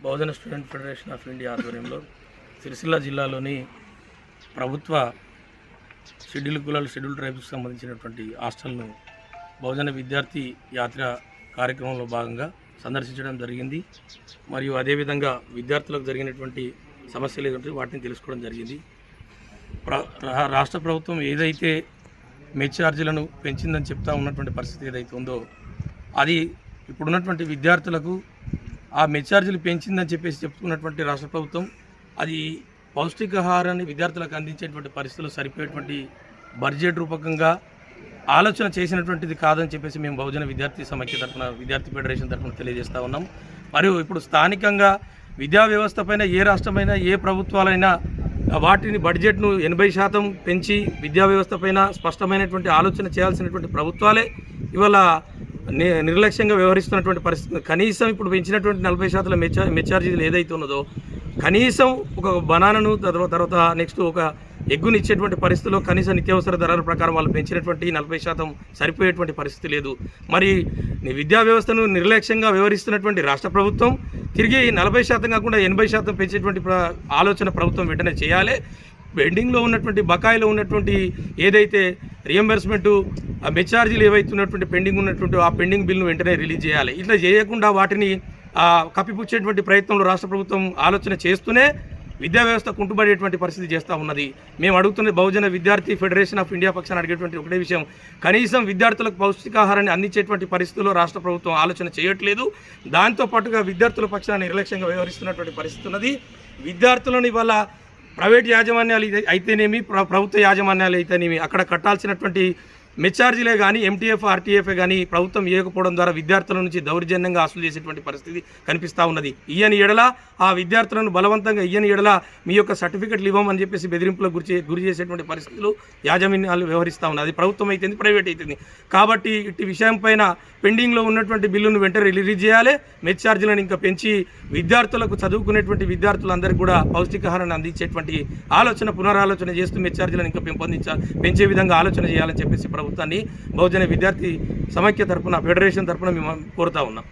Bahujan student federation of India ఆధ్వర్యంలో సిరిసిల్ల జిల్లాలోని ప్రభుత్వ షెడ్యూల్ కులాలు షెడ్యూల్ ట్రైబ్స్కి సంబంధించినటువంటి హాస్టల్ను బహుజన విద్యార్థి యాత్ర కార్యక్రమంలో భాగంగా సందర్శించడం జరిగింది. మరియు అదేవిధంగా విద్యార్థులకు జరిగినటువంటి సమస్యలు ఏదంటే వాటిని తెలుసుకోవడం జరిగింది. ప్ర రాష్ట్ర ప్రభుత్వం ఏదైతే మెచ్ ఛార్జీలను పెంచిందని చెప్తా ఉన్నటువంటి పరిస్థితి ఏదైతే ఉందో అది ఇప్పుడున్నటువంటి విద్యార్థులకు ఆ మెచ్చార్జీలు పెంచిందని చెప్పేసి చెప్పుకున్నటువంటి రాష్ట్ర ప్రభుత్వం అది పౌష్టికాహారాన్ని విద్యార్థులకు అందించేటువంటి పరిస్థితులు సరిపోయేటువంటి బడ్జెట్ రూపకంగా ఆలోచన చేసినటువంటిది కాదని చెప్పేసి మేము బహుజన విద్యార్థి సమైక్య తరఫున విద్యార్థి ఫెడరేషన్ తరఫున తెలియజేస్తూ ఉన్నాం. మరియు ఇప్పుడు స్థానికంగా విద్యా వ్యవస్థపైన ఏ రాష్ట్రమైనా ఏ ప్రభుత్వాలైనా వాటిని బడ్జెట్ను ఎనభై శాతం పెంచి విద్యా వ్యవస్థపైన స్పష్టమైనటువంటి ఆలోచన చేయాల్సినటువంటి ప్రభుత్వాలే ఇవాళ నిర్లక్ష్యంగా వ్యవహరిస్తున్నటువంటి పరిస్థితి కనీసం ఇప్పుడు పెంచినటువంటి నలభై శాతం మెచ్చా మెచ్చార్జీలు ఏదైతే ఉన్నదో కనీసం ఒక బనానాను తర్వాత తర్వాత నెక్స్ట్ ఒక ఎగ్గుని ఇచ్చేటువంటి పరిస్థితిలో కనీస నిత్యావసర ధరల ప్రకారం వాళ్ళు పెంచినటువంటి నలభై శాతం సరిపోయేటువంటి పరిస్థితి లేదు. మరి విద్యా వ్యవస్థను నిర్లక్ష్యంగా వ్యవహరిస్తున్నటువంటి రాష్ట్ర ప్రభుత్వం తిరిగి నలభై శాతం కాకుండా ఎనభై శాతం పెంచేటువంటి ఆలోచన ప్రభుత్వం వెంటనే చేయాలి. పెండింగ్లో ఉన్నటువంటి బకాయిలో ఉన్నటువంటి ఏదైతే రియంబర్స్మెంటు మెచ్చార్జీలు ఏవైతే ఉన్నటువంటి పెండింగ్ ఉన్నటువంటి ఆ పెండింగ్ బిల్ను వెంటనే రిలీజ్ చేయాలి. ఇట్లా చేయకుండా వాటిని కప్పిపుచ్చేటువంటి ప్రయత్నంలో రాష్ట్ర ప్రభుత్వం ఆలోచన చేస్తూనే విద్యా వ్యవస్థ కుంటుబడేటువంటి పరిస్థితి చేస్తూ ఉన్నది. మేము అడుగుతున్న బహుజన విద్యార్థి ఫెడరేషన్ ఆఫ్ ఇండియా పక్షాన్ని అడిగేటువంటి ఒకటే విషయం. కనీసం విద్యార్థులకు పౌష్టికాహారాన్ని అందించేటువంటి పరిస్థితుల్లో రాష్ట్ర ప్రభుత్వం ఆలోచన చేయట్లేదు. దాంతో పాటుగా విద్యార్థుల పక్షాన్ని నిర్లక్ష్యంగా వ్యవహరిస్తున్నటువంటి పరిస్థితి ఉన్నది. విద్యార్థులను ఇవాళ ప్రైవేట్ యాజమాన్యాలు అయితేనేమి ప్రభుత్వ యాజమాన్యాలు అయితేనేమి అక్కడ కట్టాల్సినటువంటి మెచ్చార్జీలే కానీ ఎంటీఎఫ్ ఆర్టీఎఫ్ కానీ ప్రభుత్వం ఇవ్వకపోవడం ద్వారా విద్యార్థుల నుంచి దౌర్జన్యంగా అసలు చేసేటువంటి పరిస్థితి కనిపిస్తూ ఉన్నది. ఇయ్యని ఎడల ఆ విద్యార్థులను బలవంతంగా ఇయ్యని ఎడల మీ యొక్క సర్టిఫికెట్లు ఇవ్వమని చెప్పేసి బెదిరింపులకు గురి గురి చేసేటువంటి పరిస్థితులు యాజమాన్యాలు వ్యవహరిస్తూ ఉన్నది. ప్రభుత్వం అయితే ప్రైవేట్ అవుతుంది కాబట్టి ఇట్టి విషయం పైన పెండింగ్లో ఉన్నటువంటి బిల్లును వెంటనే రిలీజ్ చేయాలి. మెచ్చార్జీలను ఇంకా పెంచి విద్యార్థులకు చదువుకునేటువంటి విద్యార్థులందరికీ కూడా పౌష్టికాహారాన్ని అందించేటువంటి ఆలోచన పునరాలోచన చేస్తూ మెచ్చార్జీలను ఇంకా పెంపొందించాలి పెంచే విధంగా ఆలోచన చేయాలని చెప్పేసి ప్రభుత్వాన్ని బహుజన విద్యార్థి సమైక్య తరఫున ఫెడరేషన్ తరపున మేము కోరుతా ఉన్నాం.